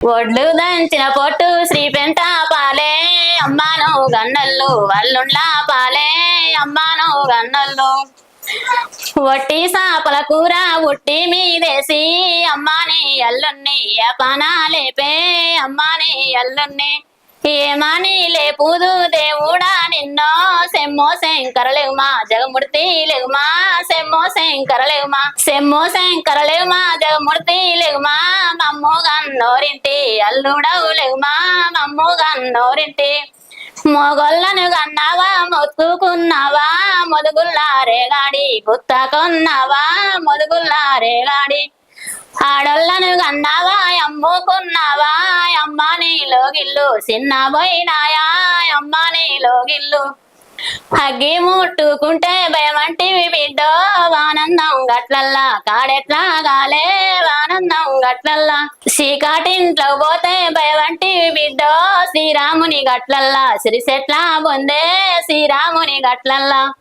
ఒడ్లు దంచిన పొట్టు శ్రీ పెంట పాలే. అమ్మాను గన్నల్లు వల్లుండ్లా పాలే. అమ్మాను గన్నల్లు వట్టి సాపల కూర ఉట్టి మీదేసి. అమ్మాని అల్లుణ్ణి ఏపానా లేపే అమ్మాని అల్లుణ్ణి ఏమాని లేపుదు దేవుడా నిన్నో. సెమ్మో శంకరలేవుమా జగమూర్తి లేవుమా సెమ్మో శంకరలేవుమా సెమ్మో శంకరలేవుమా జగమూర్తి లేవుమా మమ్ము గన్నోరింటి అల్లుడవు లేవుమా మమ్ము గన్నోరింటి మొగొల్లను కన్నావా మొత్తుకున్నావా మొదుగుల్లారేగాడి గుత్తకొన్నావా మొదుగుల్లారేగాడి ఆడోళ్ళను కన్నావా అమ్ముకున్నావా అమ్మ నీలో గిల్లు. చిన్న పోయినాయా అమ్మ నీలో గిల్లు. అగ్గి ముట్టుకుంటే భయమంటివి బిడ్డో ఆనందం గట్లల్లా కాడెట్లా గాలే. గట్లల్లా. చీకాటింట్లో పోతే భయవంటి బిడ్డో శ్రీరాముని గట్లల్లా. సిరిసెట్లా పొందే శ్రీరాముని గట్లల్లా.